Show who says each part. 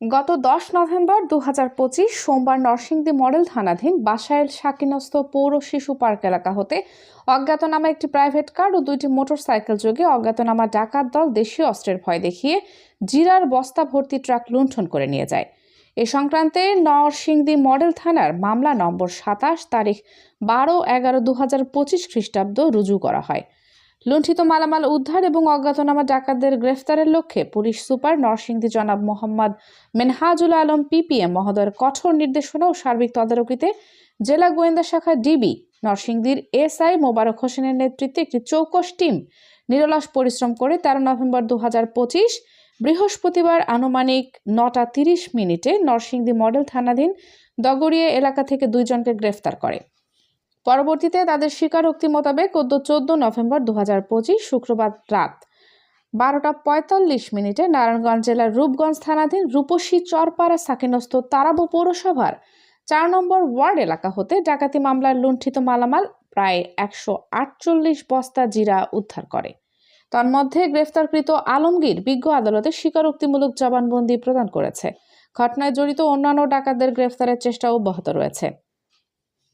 Speaker 1: গত দশ নভেম্বর দু হাজার পঁচিশ সোমবার নরসিংদী মডেল থানাধীন বাসাইল শাকিনস্ত পৌর শিশু পার্ক এলাকা হতে অজ্ঞাতনামা একটি প্রাইভেট কার ও দুইটি মোটরসাইকেল যোগে অজ্ঞাতনামা ডাকাত দল দেশীয় অস্ত্রের ভয় দেখিয়ে জিরার বস্তা ভর্তি ট্রাক লুণ্ঠন করে নিয়ে যায়। এ সংক্রান্তে নরসিংদী মডেল থানার মামলা নম্বর সাতাশ তারিখ বারো এগারো দু হাজার খ্রিস্টাব্দ রুজু করা হয়। লুণ্ঠিত মালামাল উদ্ধার এবং অজ্ঞাতনামা ডাকাতদের গ্রেফতারের লক্ষ্যে পুলিশ সুপার নরসিংদী জনাব মোহাম্মদ মেনহাজুল আলম পিপিএম মহোদয়ের কঠোর নির্দেশনা ও সার্বিক তদারকিতে জেলা গোয়েন্দা শাখা ডিবি নরসিংদীর এসআই মোবারক হোসেনের নেতৃত্বে একটি চৌকস টিম নিরলস পরিশ্রম করে তেরো নভেম্বর দু হাজার পঁচিশ বৃহস্পতিবার আনুমানিক নটা তিরিশ মিনিটে নরসিংদী মডেল থানাধীন দগড়িয়া এলাকা থেকে দুইজনকে গ্রেফতার করে। পরবর্তীতে তাদের স্বীকারোক্তি মোতাবেক গত চোদ্দ নভেম্বর দু হাজার পঁচিশ শুক্রবার রাত বারোটা পঁয়তাল্লিশ মিনিটে নারায়ণগঞ্জ জেলার রূপগঞ্জ থানাধীন রূপসী চরপাড়া সাকিনস্থ তারাবো পৌরসভার চার নম্বর ওয়ার্ড এলাকা হতে ডাকাতি মামলার লুণ্ঠিত মালামাল প্রায় একশো আটচল্লিশ বস্তা জিরা উদ্ধার করে। তন্মধ্যে গ্রেফতারকৃত আলমগীর বিজ্ঞ আদালতে স্বীকারোক্তিমূলক জবানবন্দি প্রদান করেছে। ঘটনায় জড়িত অন্যান্য ডাকাতদের গ্রেফতারের চেষ্টা অব্যাহত রয়েছে।